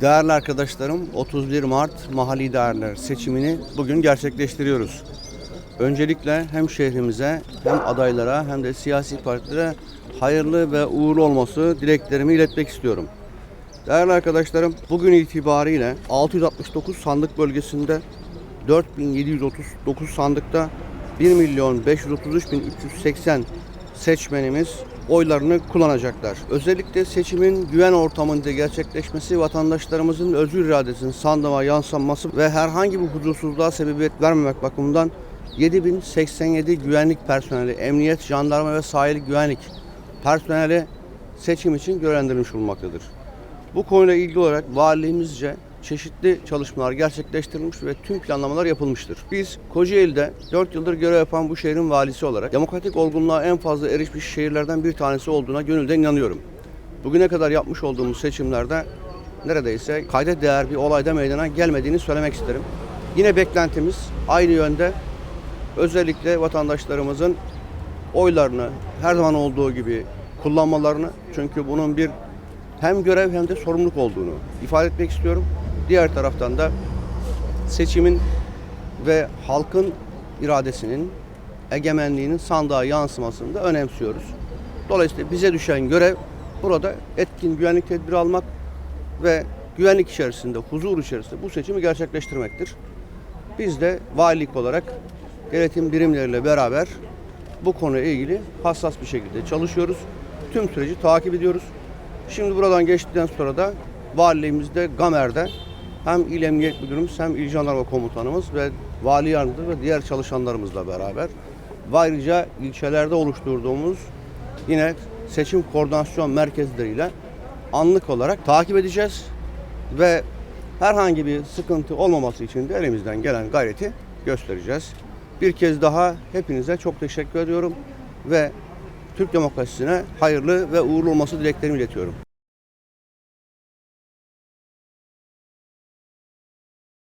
Değerli arkadaşlarım, 31 Mart mahalli değerler seçimini bugün gerçekleştiriyoruz. Öncelikle hem şehrimize hem adaylara hem de siyasi partilere hayırlı ve uğurlu olması dileklerimi iletmek istiyorum. Değerli arkadaşlarım, bugün itibariyle 669 sandık bölgesinde 4739 sandıkta 1 milyon 533 bin 380 seçmenimiz oylarını kullanacaklar. Özellikle seçimin güven ortamında gerçekleşmesi vatandaşlarımızın özgür iradesinin sandığa yansıması ve herhangi bir huzursuzluğa sebebiyet vermemek bakımından 7087 güvenlik personeli, emniyet, jandarma ve sahil güvenlik personeli seçim için görevlendirilmiş bulunmaktadır. Bu konuyla ilgili olarak valiliğimizce çeşitli çalışmalar gerçekleştirilmiş ve tüm planlamalar yapılmıştır. Biz Kocaeli'de 4 yıldır görev yapan bu şehrin valisi olarak demokratik olgunluğa en fazla erişmiş şehirlerden bir tanesi olduğuna gönülden inanıyorum. Bugüne kadar yapmış olduğumuz seçimlerde neredeyse kayda değer bir olayda meydana gelmediğini söylemek isterim. Yine beklentimiz aynı yönde özellikle vatandaşlarımızın oylarını her zaman olduğu gibi kullanmalarını çünkü bunun bir hem görev hem de sorumluluk olduğunu ifade etmek istiyorum. Diğer taraftan da seçimin ve halkın iradesinin, egemenliğinin sandığa yansımasını da önemsiyoruz. Dolayısıyla bize düşen görev burada etkin güvenlik tedbiri almak ve güvenlik içerisinde, huzur içerisinde bu seçimi gerçekleştirmektir. Biz de valilik olarak denetim birimleriyle beraber bu konuyla ilgili hassas bir şekilde çalışıyoruz. Tüm süreci takip ediyoruz. Şimdi buradan geçtikten sonra da valiliğimizde Gamer'de hem İl Emniyet Müdürümüz hem İl Jandarma Komutanımız ve Vali Yardımcısı ve diğer çalışanlarımızla beraber ve ayrıca ilçelerde oluşturduğumuz yine seçim koordinasyon merkezleriyle anlık olarak takip edeceğiz ve herhangi bir sıkıntı olmaması için de elimizden gelen gayreti göstereceğiz. Bir kez daha hepinize çok teşekkür ediyorum ve Türk demokrasisine hayırlı ve uğurlu olması dileklerimi iletiyorum.